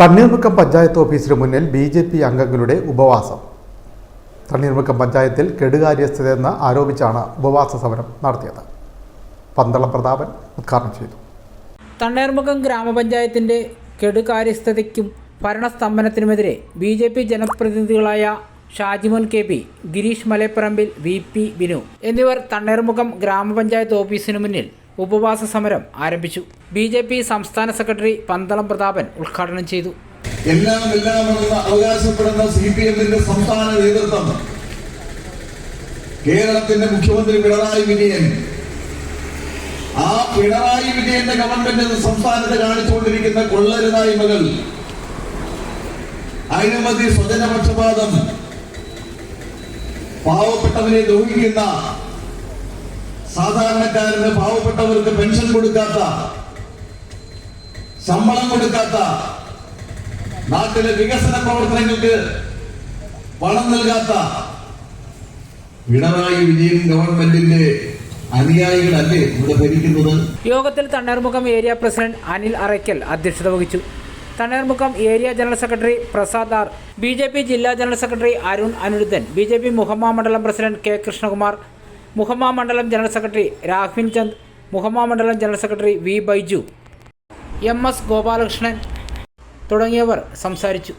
തണ്ണീർമുക്കം പഞ്ചായത്ത് ഓഫീസിന് മുന്നിൽ B J P അംഗങ്ങളുടെ ഉപവാസം. തണ്ണീർമുക്കം പഞ്ചായത്തിൽ കെടുകാര്യസ്ഥതയെന്ന് ആരോപിച്ചാണ് ഉപവാസ സമരം നടത്തിയത്. പന്തളം പ്രതാപൻ ഉദ്ഘാടനം ചെയ്തു. തണ്ണീർമുഖം ഗ്രാമപഞ്ചായത്തിന്റെ കെടുകാര്യസ്ഥതയ്ക്കും ഭരണസ്തംഭനത്തിനുമെതിരെ B J P ജനപ്രതിനിധികളായ Shajimon K P Girish Malayapparambil V P Binu എന്നിവർ തണ്ണീർമുഖം ഗ്രാമപഞ്ചായത്ത് ഓഫീസിനു മുന്നിൽ ഉപവാസ സമരം ആരംഭിച്ചു. ബി ജെ പി സംസ്ഥാന സെക്രട്ടറി പന്തളം പ്രതാപൻ ഉദ്ഘാടനം ചെയ്തു. എല്ലാം എല്ലാമെന്ന് അവകാശപ്പെടുന്ന സി പി എമ്മിന്റെ സംസ്ഥാന നേതൃത്വം കേരളത്തിന്റെ മുഖ്യമന്ത്രി പിണറായി വിജയൻ. ആ പിണറായി വിജയന്റെ ഗവൺമെന്റ് സംസ്ഥാനത്ത് കാണിച്ചുകൊണ്ടിരിക്കുന്ന കൊള്ളരുതായ്മകൾ അഴിമതി സ്വജനപക്ഷപാതം പാവപ്പെട്ടവരെ ദ്രോഹിക്കുന്ന സാധാരണക്കാരന് പാവപ്പെട്ടവർക്ക് പെൻഷൻ കൊടുക്കാത്ത ശമ്പളം കൊടുക്കാത്ത നാട്ടിലെ വികസന പ്രവർത്തനങ്ങൾക്ക് പണം നൽകാത്ത പിണറായി വിജയൻ ഗവൺമെന്റിന്റെ അനുയായികളല്ലേ ഇവിടെ ഭരിക്കുന്നത്? യോഗത്തിൽ തണ്ണീർമുഖം ഏരിയ പ്രസിഡന്റ് അനിൽ അറയ്ക്കൽ അധ്യക്ഷത വഹിച്ചു. Thanneermukkom area general secretary Prasad R. B J P ജില്ലാ general secretary Arun Aniruddhan B J P Muhamma മണ്ഡലം പ്രസിഡന്റ് കെ കൃഷ്ണകുമാർ മുഹമ്മ മണ്ഡലം ജനറൽ സെക്രട്ടറി രാഘ്വിൻ ചന്ദ് മുഹമ്മ മണ്ഡലം general secretary V Baiju M S Gopalakrishnan തുടങ്ങിയവർ സംസാരിച്ചു.